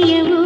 தெரியவும்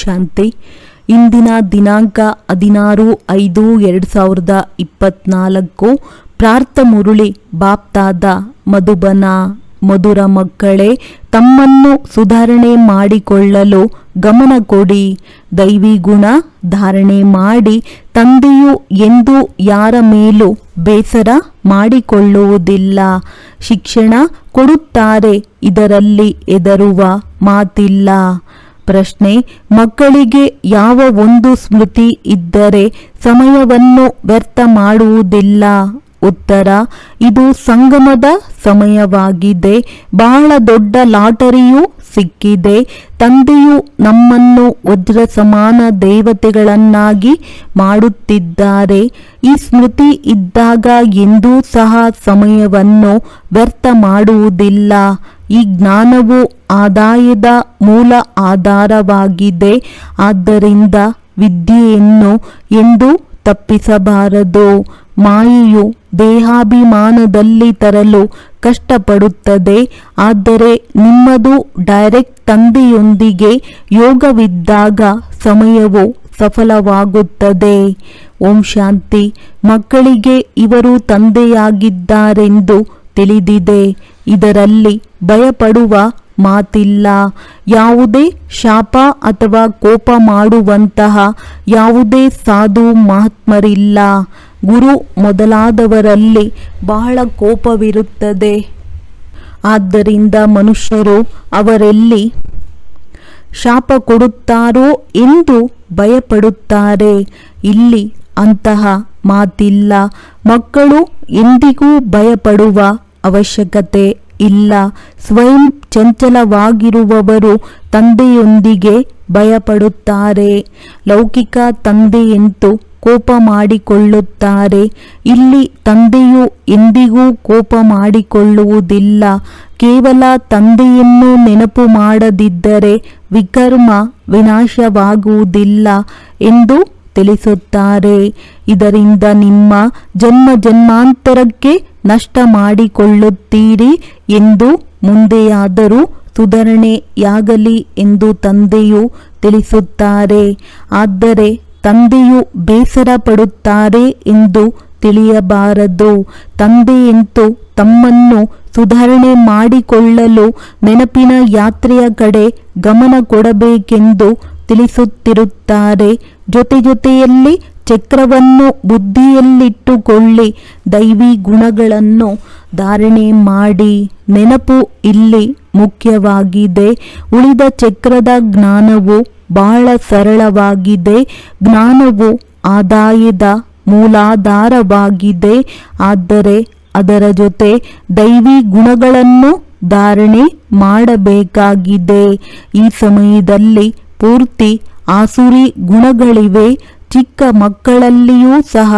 ಶಾಂತಿ ಇಂದಿನ ದಿನಾಂಕ ಹದಿನಾರು ಐದು ಎರಡು ಸಾವಿರದ ಇಪ್ಪತ್ನಾಲ್ಕು. ಪ್ರಾರ್ಥ ಮುರುಳಿ ಬಾಪ್ತಾದ ಮಧುಬನ ಮಧುರ ಮಕ್ಕಳೇ, ತಮ್ಮನ್ನು ಸುಧಾರಣೆ ಮಾಡಿಕೊಳ್ಳಲು ಗಮನ ಕೊಡಿ. ದೈವಿ ಗುಣ ಧಾರಣೆ ಮಾಡಿ, ತಂದೆಯು ಎಂದು ಯಾರ ಮೇಲೂ ಬೇಸರ ಮಾಡಿಕೊಳ್ಳುವುದಿಲ್ಲ. ಶಿಕ್ಷಣ ಕೊಡುತ್ತಾರೆ, ಇದರಲ್ಲಿ ಎದರುವ ಮಾತಿಲ್ಲ. ಪ್ರಶ್ನೆ ಮಕ್ಕಳಿಗೆ ಯಾವ ಒಂದು ಸ್ಮೃತಿ ಇದ್ದರೆ ಸಮಯವನ್ನು ವ್ಯರ್ಥ ಮಾಡುವುದಿಲ್ಲ. ಉತ್ತರ, ಇದು ಸಂಗಮದ ಸಮಯವಾಗಿದೆ. ಬಹಳ ದೊಡ್ಡ ಲಾಟರಿಯೂ ಸಿಕ್ಕಿದೆ. ತಂದೆಯು ನಮ್ಮನ್ನು ವಜ್ರ ಸಮಾನ ದೇವತೆಗಳನ್ನಾಗಿ ಮಾಡುತ್ತಿದ್ದಾರೆ. ಈ ಸ್ಮೃತಿ ಇದ್ದಾಗ ಎಂದೂ ಸಹ ಸಮಯವನ್ನು ವ್ಯರ್ಥ ಮಾಡುವುದಿಲ್ಲ. ಈ ಜ್ಞಾನವು ಆದಾಯದ ಮೂಲ ಆಧಾರವಾಗಿದೆ. ಆದ್ದರಿಂದ ವಿದ್ಯೆಯನ್ನು ಎಂದು ತಪ್ಪಿಸಬಾರದು. ಮಾಯೆಯು ದೇಹಾಭಿಮಾನದಲ್ಲಿ ತರಲು ಕಷ್ಟಪಡುತ್ತದೆ. ಆದರೆ ನಿಮ್ಮದು ಡೈರೆಕ್ಟ್ ತಂದೆಯೊಂದಿಗೆ ಯೋಗವಿದ್ದಾಗ ಸಮಯವು ಸಫಲವಾಗುತ್ತದೆ. ಓಂ ಶಾಂತಿ. ಮಕ್ಕಳಿಗೆ ಇವರು ತಂದೆಯಾಗಿದ್ದಾರೆಂದು ತಿಳಿದಿದೆ. ಇದರಲ್ಲಿ ಭಯಪಡುವ ಮಾತಿಲ್ಲ. ಯಾವುದೇ ಶಾಪ ಅಥವಾ ಕೋಪ ಮಾಡುವಂತಹ ಯಾವುದೇ ಸಾಧು ಮಹಾತ್ಮರಿಲ್ಲ. ಗುರು ಮೊದಲಾದವರಲ್ಲಿ ಬಹಳ ಕೋಪವಿರುತ್ತದೆ. ಆದ್ದರಿಂದ ಮನುಷ್ಯರು ಅವರೆಲ್ಲಿ ಶಾಪ ಕೊಡುತ್ತಾರೋ ಎಂದು ಭಯಪಡುತ್ತಾರೆ. ಇಲ್ಲಿ ಅಂತಹ ಮಾತಿಲ್ಲ. ಮಕ್ಕಳು ಎಂದಿಗೂ ಭಯಪಡುವ ಅವಶ್ಯಕತೆ ಇಲ್ಲ. ಸ್ವಯಂ ಚಂಚಲವಾಗಿರುವವರು ತಂದೆಯೊಂದಿಗೆ ಭಯಪಡುತ್ತಾರೆ. ಲೌಕಿಕ ತಂದೆಯಂತೂ ಕೋಪ ಮಾಡಿಕೊಳ್ಳುತ್ತಾರೆ ಇಲ್ಲಿ ತಂದೆಯು ಎಂದಿಗೂ ಕೋಪ ಮಾಡಿಕೊಳ್ಳುವುದಿಲ್ಲ ಕೇವಲ ತಂದೆಯನ್ನು ನೆನಪು ಮಾಡದಿದ್ದರೆ ವಿಕರ್ಮ ವಿನಾಶವಾಗುವುದಿಲ್ಲ ಎಂದು ತಿಳಿಸುತ್ತಾರೆ. ಇದರಿಂದ ನಿಮ್ಮ ಜನ್ಮ ಜನ್ಮಾಂತರಕ್ಕೆ ನಷ್ಟ ಮಾಡಿಕೊಳ್ಳುತ್ತೀರಿ ಎಂದು ಮುಂದೆಯಾದರೂ ಸುಧಾರಣೆಯಾಗಲಿ ಎಂದು ತಂದೆಯು ತಿಳಿಸುತ್ತಾರೆ. ಆದರೆ ತಂದೆಯು ಬೇಸರ ಪಡುತ್ತಾರೆ ಎಂದು ತಿಳಿಯಬಾರದು. ತಂದೆಯಂತೂ ತಮ್ಮನ್ನು ಸುಧಾರಣೆ ಮಾಡಿಕೊಳ್ಳಲು ನೆನಪಿನ ಯಾತ್ರೆಯ ಕಡೆ ಗಮನ ಕೊಡಬೇಕೆಂದು ತಿಳಿಸುತ್ತಿರುತ್ತಾರೆ. ಜೊತೆ ಜೊತೆಯಲ್ಲಿ ಚಕ್ರವನ್ನು ಬುದ್ಧಿಯಲ್ಲಿಟ್ಟುಕೊಳ್ಳಿ. ದೈವಿ ಗುಣಗಳನ್ನು ಧಾರಣೆ ಮಾಡಿ. ನೆನಪು ಇಲ್ಲಿ ಮುಖ್ಯವಾಗಿದೆ. ಉಳಿದ ಚಕ್ರದ ಜ್ಞಾನವು ಬಹಳ ಸರಳವಾಗಿದೆ. ಜ್ಞಾನವು ಆದಾಯದ ಮೂಲಾಧಾರವಾಗಿದೆ. ಆದರೆ ಅದರ ಜೊತೆ ದೈವಿ ಗುಣಗಳನ್ನು ಧಾರಣೆ ಮಾಡಬೇಕಾಗಿದೆ. ಈ ಸಮಯದಲ್ಲಿ ಪೂರ್ತಿ ಆಸುರಿ ಗುಣಗಳಿವೆ. ಚಿಕ್ಕ ಮಕ್ಕಳಲ್ಲಿಯೂ ಸಹ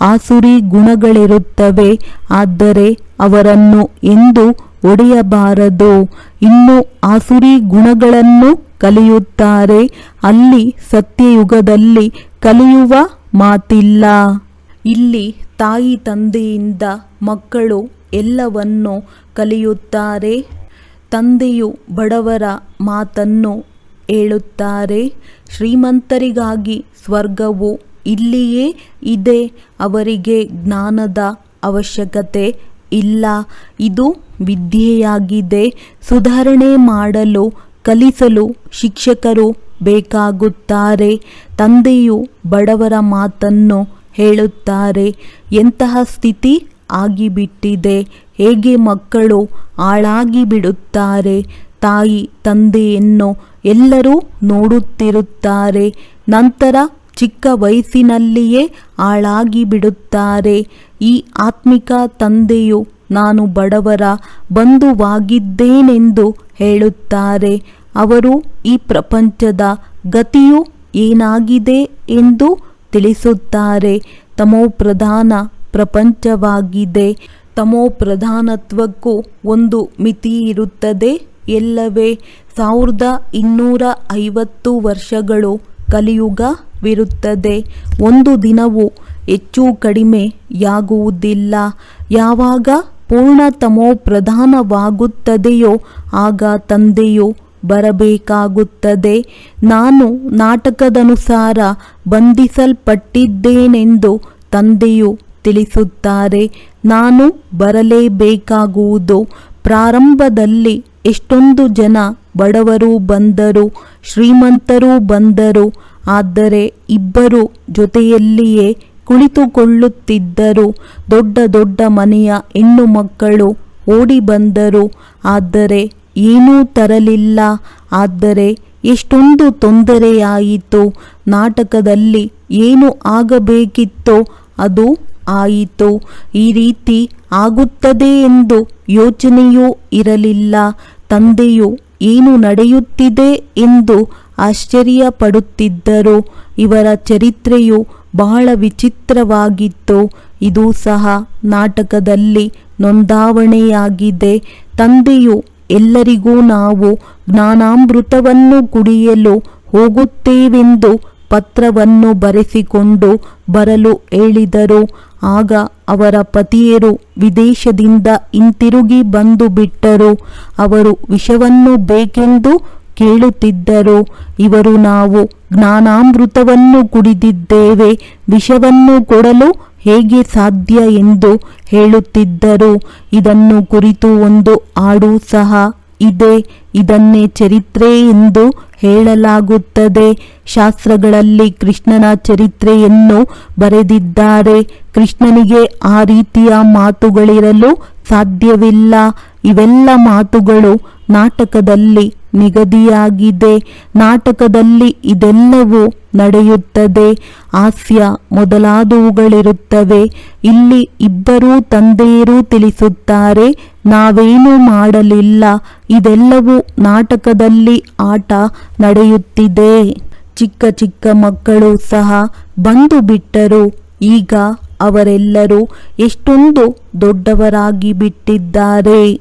ಆಸುರಿ ಗುಣಗಳಿರುತ್ತವೆ. ಆದರೆ ಅವರನ್ನು ಎಂದು ಒಡೆಯಬಾರದು. ಇನ್ನು ಆಸುರಿ ಗುಣಗಳನ್ನು ಕಲಿಯುತ್ತಾರೆ. ಅಲ್ಲಿ ಸತ್ಯಯುಗದಲ್ಲಿ ಕಲಿಯುವ ಮಾತಿಲ್ಲ. ಇಲ್ಲಿ ತಾಯಿ ತಂದೆಯಿಂದ ಮಕ್ಕಳು ಎಲ್ಲವನ್ನು ಕಲಿಯುತ್ತಾರೆ. ತಂದೆಯು ಬಡವರ ಮಾತನ್ನು ಹೇಳುತ್ತಾರೆ. ಶ್ರೀಮಂತರಿಗಾಗಿ ಸ್ವರ್ಗವು ಇಲ್ಲಿಯೇ ಇದೆ. ಅವರಿಗೆ ಜ್ಞಾನದ ಅವಶ್ಯಕತೆ ಇಲ್ಲ. ಇದು ವಿದ್ಯೆಯಾಗಿದೆ. ಸುಧಾರಣೆ ಮಾಡಲು ಕಲಿಸಲು ಶಿಕ್ಷಕರು ಬೇಕಾಗುತ್ತಾರೆ. ತಂದೆಯು ಬಡವರ ಮಾತನ್ನು ಹೇಳುತ್ತಾರೆ. ಎಂತಹ ಸ್ಥಿತಿ ಆಗಿಬಿಟ್ಟಿದೆ. ಹೇಗೆ ಮಕ್ಕಳು ಹಾಳಾಗಿ ಬಿಡುತ್ತಾರೆ ತಾಯಿ, ತಂದೆಯನ್ನು ಎಲ್ಲರೂ ನೋಡುತ್ತಿರುತ್ತಾರೆ. ನಂತರ ಚಿಕ್ಕ ವಯಸ್ಸಿನಲ್ಲಿಯೇ ಹಾಳಾಗಿ ಬಿಡುತ್ತಾರೆ ಈ ಆತ್ಮಿಕ ತಂದೆಯು, ನಾನು ಬಡವರ ಬಂಧುವಾಗಿದ್ದೇನೆಂದು ಹೇಳುತ್ತಾರೆ. ಅವರು ಈ ಪ್ರಪಂಚದ ಗತಿಯು ಏನಾಗಿದೆ ಎಂದು ತಿಳಿಸುತ್ತಾರೆ. ತಮೋ ಪ್ರಧಾನ ಪ್ರಪಂಚವಾಗಿದೆ. ತಮೋ ಪ್ರಧಾನತ್ವಕ್ಕೂ ಒಂದು ಮಿತಿ ಇರುತ್ತದೆ. ಎಲ್ಲವೇ ಸಾವಿರದ ಇನ್ನೂರ ಐವತ್ತು ವರ್ಷಗಳು ಕಲಿಯುಗವಿರುತ್ತದೆ ಒಂದು ದಿನವೂ ಹೆಚ್ಚು ಕಡಿಮೆಯಾಗುವುದಿಲ್ಲ ಯಾವಾಗ ಪೂರ್ಣ ತಮೋ ಪ್ರಧಾನವಾಗುತ್ತದೆಯೋ ಆಗ ತಂದೆಯು ಬರಬೇಕಾಗುತ್ತದೆ. ನಾನು ನಾಟಕದನುಸಾರ ಬಂಧಿಸಲ್ಪಟ್ಟಿದ್ದೇನೆಂದು ತಂದೆಯು ತಿಳಿಸುತ್ತಾರೆ. ನಾನು ಬರಲೇಬೇಕಾಗುವುದು. ಪ್ರಾರಂಭದಲ್ಲಿ ಎಷ್ಟೊಂದು ಜನ ಬಡವರು ಬಂದರು, ಶ್ರೀಮಂತರು ಬಂದರು, ಆದರೆ ಇಬ್ಬರು ಜೊತೆಯಲ್ಲಿಯೇ ಕುಳಿತುಕೊಳ್ಳುತ್ತಿದ್ದರು. ದೊಡ್ಡ ದೊಡ್ಡ ಮನೆಯ ಹೆಣ್ಣು ಮಕ್ಕಳು ಓಡಿ ಬಂದರು, ಆದರೆ ಏನೂ ತರಲಿಲ್ಲ. ಆದರೆ ಎಷ್ಟೊಂದು ತೊಂದರೆಯಾಯಿತು. ನಾಟಕದಲ್ಲಿ ಏನು ಆಗಬೇಕಿತ್ತೋ ಅದು ಆಯಿತು. ಈ ರೀತಿ ಆಗುತ್ತದೆ ಎಂದು ಯೋಚನೆಯೂ ಇರಲಿಲ್ಲ. ತಂದೆಯು ಏನು ನಡೆಯುತ್ತಿದೆ ಎಂದು ಆಶ್ಚರ್ಯಪಡುತ್ತಿದ್ದರು. ಇವರ ಚರಿತ್ರೆಯು ಬಹಳ ವಿಚಿತ್ರವಾಗಿತ್ತು. ಇದು ಸಹ ನಾಟಕದಲ್ಲಿ ನೋಂದಾವಣೆಯಾಗಿದೆ. ತಂದೆಯು ಎಲ್ಲರಿಗೂ ನಾವು ಜ್ಞಾನಾಮೃತವನ್ನು ಕುಡಿಯಲು ಹೋಗುತ್ತೇವೆಂದು ಪತ್ರವನ್ನು ಬರೆಸಿಕೊಂಡು ಬರಲು ಹೇಳಿದರು. ಆಗ ಅವರ ಪತಿಯರು ವಿದೇಶದಿಂದ ಹಿಂತಿರುಗಿ ಬಂದು ಬಿಟ್ಟರು. ಅವರು ವಿಷವನ್ನು ಬೇಕೆಂದು ಕೇಳುತ್ತಿದ್ದರು. ಇವರು ನಾವು ಜ್ಞಾನಾಮೃತವನ್ನು ಕುಡಿದಿದ್ದೇವೆ, ವಿಷವನ್ನು ಕೊಡಲು ಹೇಗೆ ಸಾಧ್ಯ ಎಂದು ಹೇಳುತ್ತಿದ್ದರು. ಇದನ್ನು ಕುರಿತು ಒಂದು ಹಾಡು ಸಹ ಇದೆ. ಇದನ್ನೇ ಚರಿತ್ರೆ ಎಂದು ಹೇಳಲಾಗುತ್ತದೆ. ಶಾಸ್ತ್ರಗಳಲ್ಲಿ ಕೃಷ್ಣನ ಚರಿತ್ರೆಯನ್ನು ಬರೆದಿದ್ದಾರೆ. ಕೃಷ್ಣನಿಗೆ ಆ ರೀತಿಯ ಮಾತುಗಳಿರಲು ಸಾಧ್ಯವಿಲ್ಲ. ಇವೆಲ್ಲ ಮಾತುಗಳು ನಾಟಕದಲ್ಲಿ ನಿಗದಿಯಾಗಿದೆ. ನಾಟಕದಲ್ಲಿ ಇದೆಲ್ಲವೂ ನಡೆಯುತ್ತದೆ. ಹಾಸ್ಯ ಮೊದಲಾದವುಗಳಿರುತ್ತವೆ. ಇಲ್ಲಿ ಇಬ್ಬರೂ ತಂದೆಯರು ತಿಳಿಸುತ್ತಾರೆ, ನಾವೇನು ಮಾಡಲಿಲ್ಲ. ಇದೆಲ್ಲವೂ ನಾಟಕದಲ್ಲಿ ಆಟ ನಡೆಯುತ್ತಿದೆ. ಚಿಕ್ಕ ಚಿಕ್ಕ ಮಕ್ಕಳು ಸಹ ಬಂದು ಬಿಟ್ಟರು. ಈಗ ಅವರೆಲ್ಲರೂ ಎಷ್ಟೊಂದು ದೊಡ್ಡವರಾಗಿ ಬಿಟ್ಟಿದ್ದಾರೆ.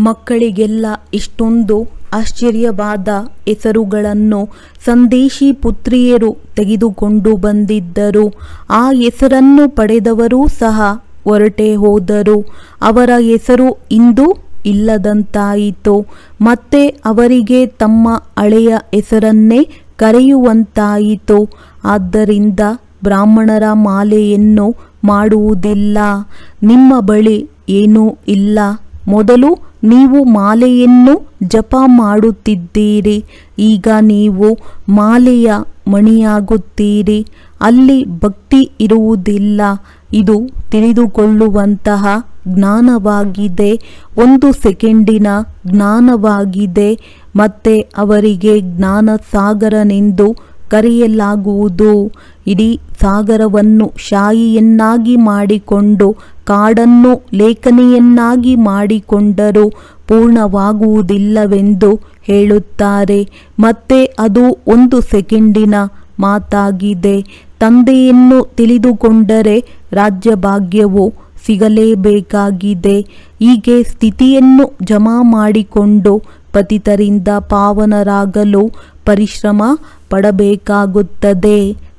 ಮಕ್ಕಳಿಗೆಲ್ಲ ಇಷ್ಟೊಂದು ಆಶ್ಚರ್ಯವಾದ ಹೆಸರುಗಳನ್ನು ಸಂದೇಶಿ ಪುತ್ರಿಯರು ತೆಗೆದುಕೊಂಡು ಬಂದಿದ್ದರು. ಆ ಹೆಸರನ್ನು ಪಡೆದವರೂ ಸಹ ಹೊರಟೆ ಹೋದರು. ಅವರ ಹೆಸರು ಇಂದು ಇಲ್ಲದಂತಾಯಿತು. ಮತ್ತೆ ಅವರಿಗೆ ತಮ್ಮ ಹಳೆಯ ಹೆಸರನ್ನೇ ಕರೆಯುವಂತಾಯಿತು. ಆದ್ದರಿಂದ ಬ್ರಾಹ್ಮಣರ ಮಾಲೆಯನ್ನು ಮಾಡುವುದಿಲ್ಲ. ನಿಮ್ಮ ಬಳಿ ಏನೂ ಇಲ್ಲ. ಮೊದಲು ನೀವು ಮಾಲೆಯನ್ನು ಜಪ ಮಾಡುತ್ತಿದ್ದೀರಿ. ಈಗ ನೀವು ಮಾಲೆಯ ಮಣಿಯಾಗುತ್ತೀರಿ. ಅಲ್ಲಿ ಭಕ್ತಿ ಇರುವುದಿಲ್ಲ. ಇದು ತಿಳಿದುಕೊಳ್ಳುವಂತಹ ಜ್ಞಾನವಾಗಿದೆ. ಒಂದು ಸೆಕೆಂಡಿನ ಜ್ಞಾನವಾಗಿದೆ. ಮತ್ತೆ ಅವರಿಗೆ ಜ್ಞಾನ ಸಾಗರನೆಂದು ಕರೆಯಲಾಗುವುದು. ಇಡೀ ಸಾಗರವನ್ನು ಶಾಯಿಯನ್ನಾಗಿ ಮಾಡಿಕೊಂಡು, ಕಾಡನ್ನು ಲೇಖನಿಯನ್ನಾಗಿ ಮಾಡಿಕೊಂಡರೂ ಪೂರ್ಣವಾಗುವುದಿಲ್ಲವೆಂದು ಹೇಳುತ್ತಾರೆ. ಮತ್ತೆ ಅದು ಒಂದು ಸೆಕೆಂಡಿನ ಮಾತಾಗಿದೆ. ತಂದೆಯನ್ನು ತಿಳಿದುಕೊಂಡರೆ ರಾಜ್ಯಭಾಗ್ಯವು ಸಿಗಲೇಬೇಕಾಗಿದೆ. ಹೀಗೆ ಸ್ಥಿತಿಯನ್ನು ಜಮಾ ಮಾಡಿಕೊಂಡು ಪತಿತರಿಂದ ಪಾವನರಾಗಲು ಪರಿಶ್ರಮ ಪಡಬೇಕಾಗುತ್ತದೆ.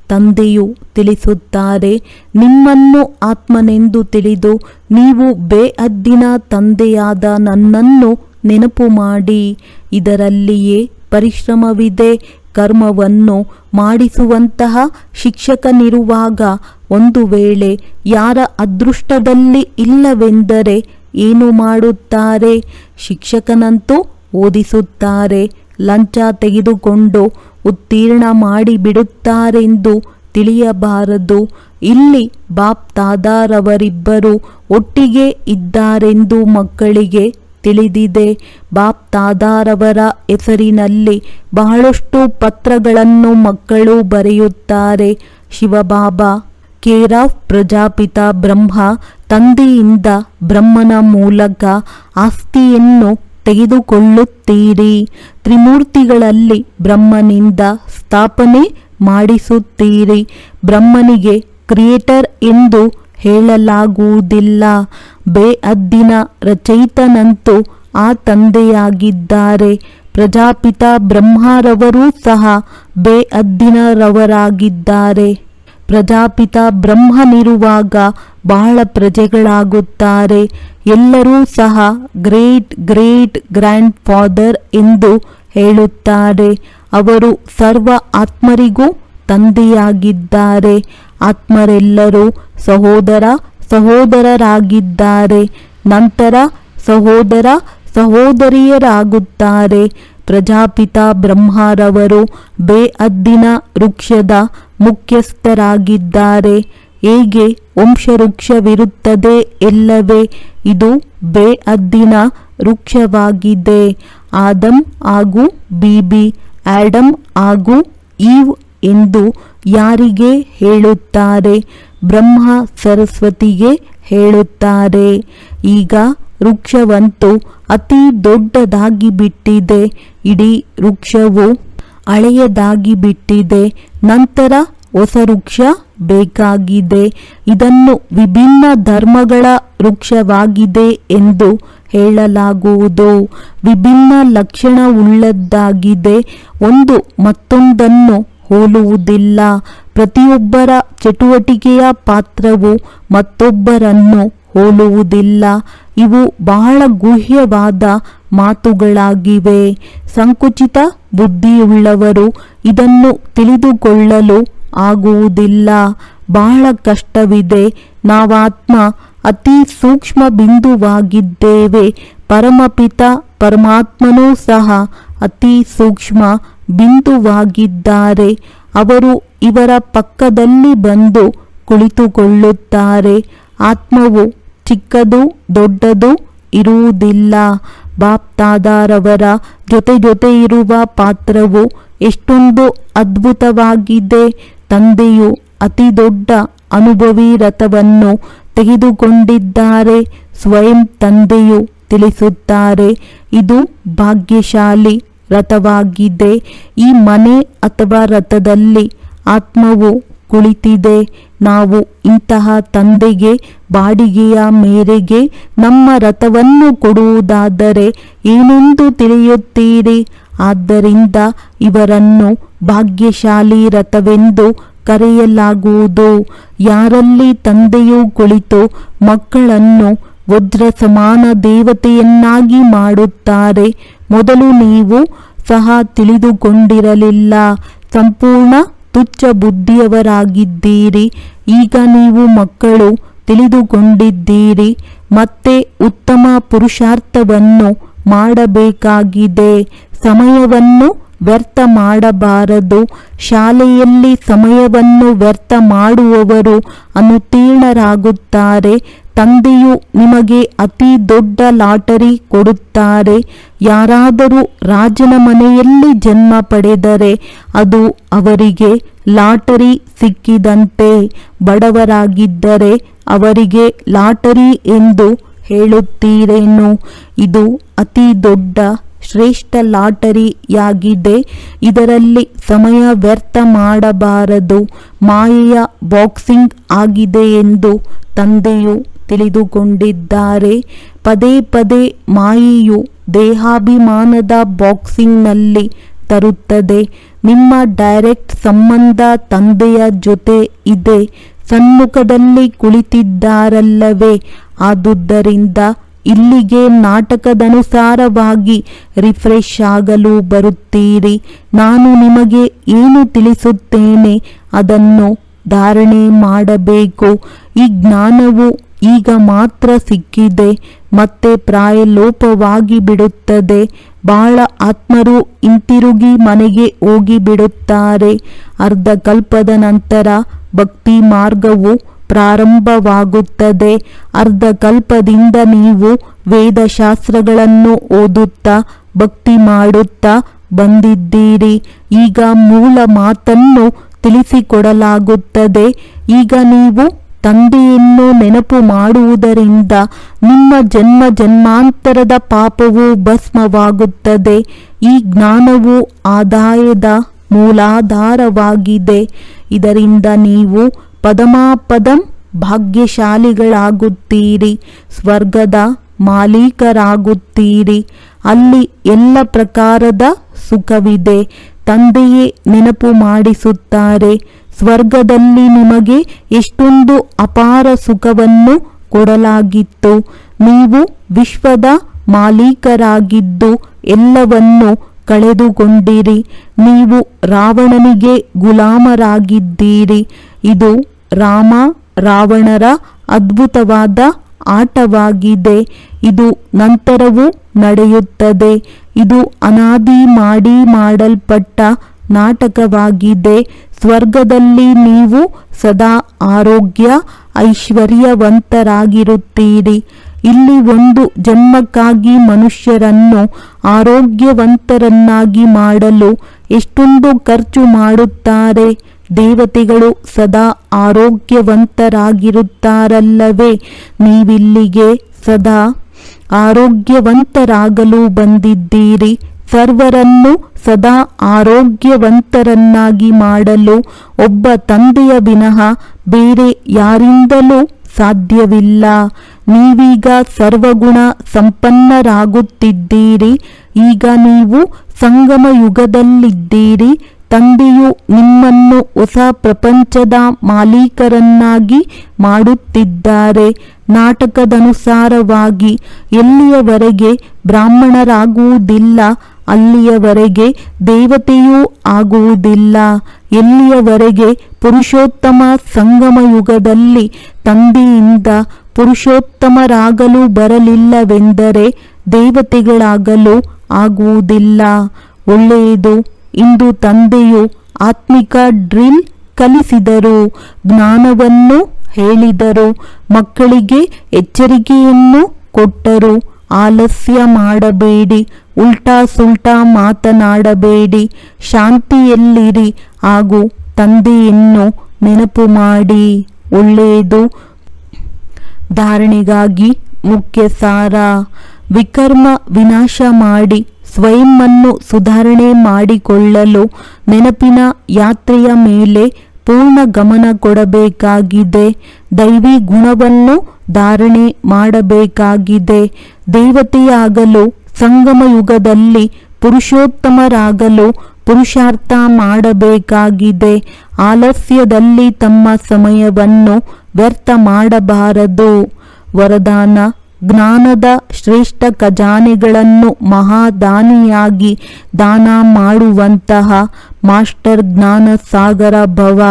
ತಂದೆಯು ತಿಳಿಸುತ್ತಾರೆ, ನಿಮ್ಮನ್ನು ಆತ್ಮನೆಂದು ತಿಳಿದು ನೀವು ಬೇಅದ್ದಿನ ತಂದೆಯಾದ ನನ್ನನ್ನು ನೆನಪು ಮಾಡಿ. ಇದರಲ್ಲಿಯೇ ಪರಿಶ್ರಮವಿದೆ, ಕರ್ಮವನ್ನು ಮಾಡಿಸುವಂತಹ ಶಿಕ್ಷಕನಿರುವಾಗ ಒಂದು ವೇಳೆ ಯಾರ ಅದೃಷ್ಟದಲ್ಲಿ ಇಲ್ಲವೆಂದರೆ ಏನು ಮಾಡುತ್ತಾರೆ? ಶಿಕ್ಷಕನಂತೂ ಓದಿಸುತ್ತಾರೆ, ಲಂಚ ತೆಗೆದುಕೊಂಡು ಉತ್ತೀರ್ಣ ಮಾಡಿಬಿಡುತ್ತಾರೆಂದು ತಿಳಿಯಬಾರದು. ಇಲ್ಲಿ ಬಾಪ್ ತಾದಾರವರಿಬ್ಬರು ಒಟ್ಟಿಗೆ ಇದ್ದಾರೆಂದು ಮಕ್ಕಳಿಗೆ ತಿಳಿದಿದೆ. ಬಾಪ್ ತಾದಾರವರ ಹೆಸರಿನಲ್ಲಿ ಬಹಳಷ್ಟು ಪತ್ರಗಳನ್ನು ಮಕ್ಕಳು ಬರೆಯುತ್ತಾರೆ. ಶಿವಬಾಬಾ ಕೇರ್ ಆಫ್ ಪ್ರಜಾಪಿತ ಬ್ರಹ್ಮ, ತಂದೆಯಿಂದ ಬ್ರಹ್ಮನ ಮೂಲಕ ಆಸ್ತಿಯನ್ನು ತೆಗೆದುಕೊಳ್ಳುತ್ತೀರಿ. ತ್ರಿಮೂರ್ತಿಗಳಲ್ಲಿ ಬ್ರಹ್ಮನಿಂದ ಸ್ಥಾಪನೆ ಮಾಡಿಸುತ್ತೀರಿ. ಬ್ರಹ್ಮನಿಗೆ ಕ್ರಿಯೇಟರ್ ಎಂದು ಹೇಳಲಾಗುವುದಿಲ್ಲ. ಬೇ ಅದ್ದಿನ ರಚಯಿತನಂತೂ ಆ ತಂದೆಯಾಗಿದ್ದಾರೆ. ಪ್ರಜಾಪಿತ ಬ್ರಹ್ಮರವರೂ ಸಹ ಬೇಅದ್ದಿನರವರಾಗಿದ್ದಾರೆ ಪ್ರಜಾಪಿತ ಬ್ರಹ್ಮನಿರುವಾಗ ಬಹಳ ಪ್ರಜೆಗಳಾಗುತ್ತಾರೆ. ಎಲ್ಲರೂ ಸಹ ಗ್ರೇಟ್ ಗ್ರೇಟ್ ಗ್ರ್ಯಾಂಡ್ ಫಾದರ್ ಎಂದು ಹೇಳುತ್ತಾರೆ. ಅವರು ಸರ್ವ ಆತ್ಮರಿಗೂ ತಂದೆಯಾಗಿದ್ದಾರೆ. ಆತ್ಮರೆಲ್ಲರೂ ಸಹೋದರ, ಸಹೋದರರಾಗಿದ್ದಾರೆ. ನಂತರ ಸಹೋದರ, ಸಹೋದರಿಯರಾಗುತ್ತಾರೆ. ಪ್ರಜಾಪಿತ ಬ್ರಹ್ಮರವರು ಬೇಅದ್ದಿನ ವೃಕ್ಷದ ಮುಖ್ಯಸ್ಥರಾಗಿದ್ದಾರೆ. ಹೇಗೆ ವಂಶವೃಕ್ಷವಿರುತ್ತದೆ ಎಲ್ಲವೇ ಇದು ಬೇಅದ್ದಿನ ವೃಕ್ಷವಾಗಿದೆ. ಆದಮ್ ಹಾಗೂ ಬಿಬಿ ಆಡಮ್ ಹಾಗೂ ಈವ್ ಎಂದು ಯಾರಿಗೆ ಹೇಳುತ್ತಾರೆ? ಬ್ರಹ್ಮ ಸರಸ್ವತಿಗೆ ಹೇಳುತ್ತಾರೆ. ಈಗ ವೃಕ್ಷವಂತೂ ಅತಿ ದೊಡ್ಡದಾಗಿ ಬಿಟ್ಟಿದೆ ಇಡೀ ವೃಕ್ಷವು ಹಳೆಯದಾಗಿ ಬಿಟ್ಟಿದೆ. ನಂತರ ಹೊಸ ವೃಕ್ಷ ಬೇಕಾಗಿದೆ. ಇದನ್ನು ವಿಭಿನ್ನ ಧರ್ಮಗಳ ವೃಕ್ಷವಾಗಿದೆ ಎಂದು ಹೇಳಲಾಗುವುದು. ವಿಭಿನ್ನ ಲಕ್ಷಣವುಳ್ಳದ್ದಾಗಿದೆ. ಒಂದು ಮತ್ತೊಂದನ್ನು ಹೋಲುವುದಿಲ್ಲ. ಪ್ರತಿಯೊಬ್ಬರ ಚಟುವಟಿಕೆಯ ಪಾತ್ರವು ಮತ್ತೊಬ್ಬರನ್ನು ಹೋಲುವುದಿಲ್ಲ. ಇವು ಬಹಳ ಗುಹ್ಯವಾದ ಮಾತುಗಳಾಗಿವೆ. ಸಂಕುಚಿತ ಬುದ್ಧಿಯುಳ್ಳವರು ಇದನ್ನು ತಿಳಿದುಕೊಳ್ಳಲು ಆಗುವುದಿಲ್ಲ. ಬಹಳ ಕಷ್ಟವಿದೆ. ನಾವಾತ್ಮ ಅತಿ ಸೂಕ್ಷ್ಮ ಬಿಂದುವಾಗಿದ್ದೇವೆ. ಪರಮಪಿತ ಪರಮಾತ್ಮನೂ ಸಹ ಅತಿ ಸೂಕ್ಷ್ಮ ಬಿಂದುವಾಗಿದ್ದಾರೆ. ಅವರು ಇವರ ಪಕ್ಕದಲ್ಲಿ ಬಂದು ಕುಳಿತುಕೊಳ್ಳುತ್ತಾರೆ. ಆತ್ಮವು ಚಿಕ್ಕದು ದೊಡ್ಡದು ಇರುವುದಿಲ್ಲ. ಬಾಪ್ತಾದಾರವರ ಜೊತೆ ಜೊತೆ ಇರುವ ಪಾತ್ರವು ಎಷ್ಟೊಂದು ಅದ್ಭುತವಾಗಿದೆ. ತಂದೆಯು ಅತಿ ದೊಡ್ಡ ಅನುಭವಿ ರಥವನ್ನು ತೆಗೆದುಕೊಂಡಿದ್ದಾರೆ. ಸ್ವಯಂ ತಂದೆಯು ತಿಳಿಸುತ್ತಾರೆ, ಇದು ಭಾಗ್ಯಶಾಲಿ ರಥವಾಗಿದೆ. ಈ ಮನೆ ಅಥವಾ ರಥದಲ್ಲಿ ಆತ್ಮವು ಕುಳಿತಿದೆ. ನಾವು ಇಂತಹ ತಂದೆಗೆ, ಬಾಡಿಗೆಯ ಮೇರೆಗೆ ನಮ್ಮ ರಥವನ್ನು ಕೊಡುವುದಾದರೆ ಏನೆಂದು ತಿಳಿಯುತ್ತೀರಿ? ಆದ್ದರಿಂದ ಇವರನ್ನು ಭಾಗ್ಯಶಾಲಿ ರಥವೆಂದು ಕರೆಯಲಾಗುವುದು. ಯಾರಲ್ಲಿ ತಂದೆಯು ಕುಳಿತು ಮಕ್ಕಳನ್ನು ವಜ್ರ ಸಮಾನ ದೇವತೆಯನ್ನಾಗಿ ಮಾಡುತ್ತಾರೆ, ಮೊದಲು ನೀವು ಸಹ ತಿಳಿದುಕೊಂಡಿರಲಿಲ್ಲ. ಸಂಪೂರ್ಣ ತುಚ್ಛ ಬುದ್ಧಿಯವರಾಗಿದ್ದೀರಿ. ಈಗ ನೀವು ಮಕ್ಕಳು ತಿಳಿದುಕೊಂಡಿದ್ದೀರಿ. ಮತ್ತೆ ಉತ್ತಮ ಪುರುಷಾರ್ಥವನ್ನು ಮಾಡಬೇಕಾಗಿದೆ. ಸಮಯವನ್ನು ವ್ಯರ್ಥ ಮಾಡಬಾರದು. ಶಾಲೆಯಲ್ಲಿ ಸಮಯವನ್ನು ವ್ಯರ್ಥ ಮಾಡುವವರು ಅನುತೀರ್ಣರಾಗುತ್ತಾರೆ. ತಂದೆಯು ನಿಮಗೆ ಅತಿ ದೊಡ್ಡ ಲಾಟರಿ ಕೊಡುತ್ತಾರೆ. ಯಾರಾದರೂ ರಾಜನ ಮನೆಯಲ್ಲಿ ಜನ್ಮ ಪಡೆದರೆ ಅದು ಅವರಿಗೆ ಲಾಟರಿ ಸಿಕ್ಕಿದಂತೆ. ಬಡವರಾಗಿದ್ದರೆ ಅವರಿಗೆ ಲಾಟರಿ ಎಂದು ಹೇಳುತ್ತೀರೇನು? ಇದು ಅತಿ ದೊಡ್ಡ, ಶ್ರೇಷ್ಠ ಲಾಟರಿಯಾಗಿದೆ. ಇದರಲ್ಲಿ ಸಮಯ ವ್ಯರ್ಥ ಮಾಡಬಾರದು. ಮಾಯೆಯ ಬಾಕ್ಸಿಂಗ್ ಆಗಿದೆ ಎಂದು ತಂದೆಯು ತಿಳಿದುಕೊಂಡಿದ್ದಾರೆ. ಪದೇ ಪದೇ ಮಾಯೆಯು ದೇಹಾಭಿಮಾನದ ಬಾಕ್ಸಿಂಗ್ನಲ್ಲಿ ತರುತ್ತದೆ. ನಿಮ್ಮ ಡೈರೆಕ್ಟ್ ಸಂಬಂಧ ತಂದೆಯ ಜೊತೆ ಇದೆ. ಸಮ್ಮುಖದಲ್ಲಿ ಕುಳಿತಿದ್ದಾರಲ್ಲವೇ. ಆದುದರಿಂದ ಇಲ್ಲಿಗೆ ನಾಟಕದನುಸಾರವಾಗಿ ರಿಫ್ರೆಶ್ ಆಗಲು ಬರುತ್ತೀರಿ. ನಾನು ನಿಮಗೆ ಏನು ತಿಳಿಸುತ್ತೇನೆ ಅದನ್ನು ಧಾರಣೆ ಮಾಡಬೇಕು. ಈ ಜ್ಞಾನವು ಈಗ ಮಾತ್ರ ಸಿಕ್ಕಿದೆ. ಮತ್ತೆ ಪ್ರಾಯಲೋಪವಾಗಿ ಬಿಡುತ್ತದೆ. ಬಹಳ ಆತ್ಮರು ಹಿಂತಿರುಗಿ ಮನೆಗೆ ಹೋಗಿ ಬಿಡುತ್ತಾರೆ. ಅರ್ಧ ಕಲ್ಪದ ನಂತರ ಭಕ್ತಿ ಮಾರ್ಗವು ಪ್ರಾರಂಭವಾಗುತ್ತದೆ. ಅರ್ಧ ಕಲ್ಪದಿಂದ ನೀವು ವೇದಶಾಸ್ತ್ರಗಳನ್ನು ಓದುತ್ತಾ, ಭಕ್ತಿ ಮಾಡುತ್ತಾ ಬಂದಿದ್ದೀರಿ. ಈಗ ಮೂಲ ಮಾತನ್ನು ತಿಳಿಸಿಕೊಡಲಾಗುತ್ತದೆ. ಈಗ ನೀವು ತಂದೆಯನ್ನು ನೆನಪು ಮಾಡುವುದರಿಂದ ನಿಮ್ಮ ಜನ್ಮ ಜನ್ಮಾಂತರದ ಪಾಪವು ಭಸ್ಮವಾಗುತ್ತದೆ. ಈ ಜ್ಞಾನವು ಆದಾಯದ ಮೂಲಾಧಾರವಾಗಿದೆ. ಇದರಿಂದ ನೀವು ಪದಮಾಪದಂ ಭಾಗ್ಯಶಾಲಿಗಳಾಗುತ್ತೀರಿ, ಸ್ವರ್ಗದ ಮಾಲೀಕರಾಗುತ್ತೀರಿ. ಅಲ್ಲಿ ಎಲ್ಲ ಪ್ರಕಾರದ ಸುಖವಿದೆ. ತಂದೆಯೇ ನೆನಪು ಮಾಡಿಸುತ್ತಾರೆ. ಸ್ವರ್ಗದಲ್ಲಿ ನಿಮಗೆ ಎಷ್ಟೊಂದು ಅಪಾರ ಸುಖವನ್ನು ಕೊಡಲಾಗಿತ್ತು. ನೀವು ವಿಶ್ವದ ಮಾಲೀಕರಾಗಿದ್ದು ಎಲ್ಲವನ್ನು ಕಳೆದುಕೊಂಡಿರಿ. ನೀವು ರಾವಣನಿಗೆ ಗುಲಾಮರಾಗಿದ್ದೀರಿ. ಇದು ರಾಮ ರಾವಣರ ಅದ್ಭುತವಾದ ಆಟವಾಗಿದೆ. ಇದು ನಂತರವೂ ನಡೆಯುತ್ತದೆ. ಇದು ಅನಾದಿ ಮಾಡಿ ಮಾಡಲ್ಪಟ್ಟ ನಾಟಕವಾಗಿದೆ. ಸ್ವರ್ಗದಲ್ಲಿ ನೀವು ಸದಾ ಆರೋಗ್ಯ, ಐಶ್ವರ್ಯವಂತರಾಗಿರುತ್ತೀರಿ. ಇಲ್ಲಿ ಒಂದು ಜನ್ಮಕ್ಕಾಗಿ ಮನುಷ್ಯರನ್ನು ಆರೋಗ್ಯವಂತರನ್ನಾಗಿ ಮಾಡಲು ಎಷ್ಟೊಂದು ಖರ್ಚು ಮಾಡುತ್ತಾರೆ. ದೇವತೆಗಳು ಸದಾ ಆರೋಗ್ಯವಂತರಾಗಿರುತ್ತಾರಲ್ಲವೇ. ನೀವಿಲ್ಲಿಗೆ ಸದಾ ಆರೋಗ್ಯವಂತರಾಗಲು ಬಂದಿದ್ದೀರಿ. ಸರ್ವರನ್ನು ಸದಾ ಆರೋಗ್ಯವಂತರನ್ನಾಗಿ ಮಾಡಲು ಒಬ್ಬ ತಂದೆಯ ವಿನಃ ಬೇರೆ ಯಾರಿಂದಲೂ ಸಾಧ್ಯವಿಲ್ಲ. ನೀವೀಗ ಸರ್ವಗುಣ ಸಂಪನ್ನರಾಗುತ್ತಿದ್ದೀರಿ. ಈಗ ನೀವು ಸಂಗಮ ಯುಗದಲ್ಲಿದ್ದೀರಿ ತಂದೆಯು ನಿಮ್ಮನ್ನು ಹೊಸ ಪ್ರಪಂಚದ ಮಾಲೀಕರನ್ನಾಗಿ ಮಾಡುತ್ತಿದ್ದಾರೆ. ನಾಟಕದನುಸಾರವಾಗಿ ಎಲ್ಲಿಯವರೆಗೆ ಬ್ರಾಹ್ಮಣರಾಗುವುದಿಲ್ಲ ಅಲ್ಲಿಯವರೆಗೆ ದೇವತೆಯೂ ಆಗುವುದಿಲ್ಲ. ಎಲ್ಲಿಯವರೆಗೆ ಪುರುಷೋತ್ತಮ ಸಂಗಮ ಯುಗದಲ್ಲಿ ತಂದೆಯಿಂದ ಪುರುಷೋತ್ತಮರಾಗಲು ಬರಲಿಲ್ಲವೆಂದರೆ ದೇವತೆಗಳಾಗಲು ಆಗುವುದಿಲ್ಲ. ಒಳ್ಳೆಯದು, ಇಂದು ತಂದೆಯು ಆತ್ಮಿಕ ಡ್ರಿಲ್ ಕಲಿಸಿದರು, ಜ್ಞಾನವನ್ನು ಹೇಳಿದರು, ಮಕ್ಕಳಿಗೆ ಎಚ್ಚರಿಕೆಯನ್ನು ಕೊಟ್ಟರು. ಆಲಸ್ಯ ಮಾಡಬೇಡಿ, ಉಲ್ಟಾ ಸುಲ್ಟಾ ಮಾತನಾಡಬೇಡಿ, ಶಾಂತಿಯಲ್ಲಿರಿ ಹಾಗೂ ತಂದೆಯನ್ನು ನೆನಪು ಮಾಡಿ. ಒಳ್ಳೆಯದು. ಧಾರಣೆಗಾಗಿ ಮುಖ್ಯ ಸಾರ ವಿಕರ್ಮ ವಿನಾಶ ಮಾಡಿ ಸ್ವಯಂನ್ನು ಸುಧಾರಣೆ ಮಾಡಿಕೊಳ್ಳಲು ನೆನಪಿನ ಯಾತ್ರೆಯ ಮೇಲೆ ಪೂರ್ಣ ಗಮನ ಕೊಡಬೇಕಾಗಿದೆ. ದೈವಿ ಗುಣವನ್ನು ಧಾರಣೆ ಮಾಡಬೇಕಾಗಿದೆ. ದೇವತೆಯಾಗಲು ಸಂಗಮ ಯುಗದಲ್ಲಿ ಪುರುಷೋತ್ತಮರಾಗಲು ಪುರುಷಾರ್ಥ ಮಾಡಬೇಕಾಗಿದೆ. ಆಲಸ್ಯದಲ್ಲಿ ತಮ್ಮ ಸಮಯವನ್ನು ವ್ಯರ್ಥ ಮಾಡಬಾರದು. ವರದಾನ, ಜ್ಞಾನದ ಶ್ರೇಷ್ಠ ಖಜಾನೆಗಳನ್ನು ಮಹಾದಾನಿಯಾಗಿ ದಾನ ಮಾಡುವಂತಹ ಮಾಸ್ಟರ್ ಜ್ಞಾನ ಸಾಗರ ಭವ.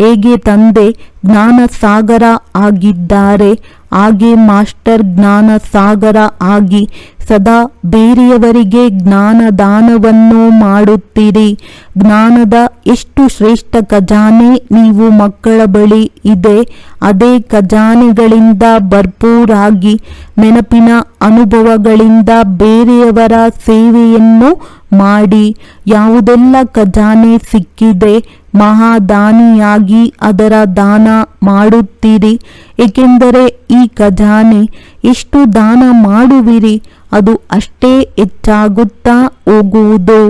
ಹೇಗೆ ತಂದೆ ಜ್ಞಾನ ಸಾಗರ ಆಗಿದ್ದಾರೆ? ಹಾಗೆ ಮಾಸ್ಟರ್ ಜ್ಞಾನ ಸಾಗರ ಆಗಿ ಸದಾ ಬೇರೆಯವರಿಗೆ ಜ್ಞಾನದಾನವನ್ನು ಮಾಡುತ್ತೀರಿ. ಜ್ಞಾನದ ಎಷ್ಟು ಶ್ರೇಷ್ಠ ಖಜಾನೆ ನೀವು ಮಕ್ಕಳ ಬಳಿ ಇದೆ, ಅದೇ ಖಜಾನೆಗಳಿಂದ ಭರ್ಪೂರಾಗಿ ನೆನಪಿನ ಅನುಭವಗಳಿಂದ ಬೇರೆಯವರ ಸೇವೆಯನ್ನು ಮಾಡಿ. ಯಾವುದೆಲ್ಲ ಖಜಾನೆ ಸಿಕ್ಕಿದೆ ಮಹಾದಾನಿಯಾಗಿ ಅದರ ದಾನ ಮಾಡುತ್ತೀರಿ, ಏಕೆಂದರೆ ಈ ಖಜಾನೆ ಎಷ್ಟು ದಾನ ಮಾಡುವಿರಿ, ಅದು ಅಷ್ಟೇ ಹೆಚ್ಚಾಗುತ್ತಾ ಹೋಗುವುದು?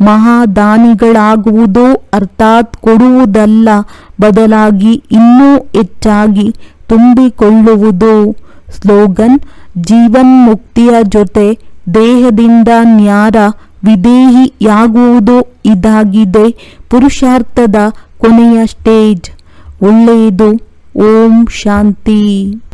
ಮಹಾದಾನಿಗಳಾಗುವುದು ಅರ್ಥಾತ್ ಕೊಡುವುದಲ್ಲ, ಬದಲಾಗಿ ಇನ್ನೂ ಹೆಚ್ಚಾಗಿ ತುಂಬಿಕೊಳ್ಳುವುದು? ಸ್ಲೋಗನ್, ಜೀವನ್ಮುಕ್ತಿಯ ಜೊತೆ ದೇಹದಿಂದ ನ್ಯಾರ ವಿದೇಹಿಯಾಗುವುದು ಇದಾಗಿದೆ. ಪುರುಷಾರ್ಥದ ಕೊನೆಯ ಸ್ಟೇಜ್ ಒಳ್ಳೆಯದು. ಓಂ ಶಾಂತಿ.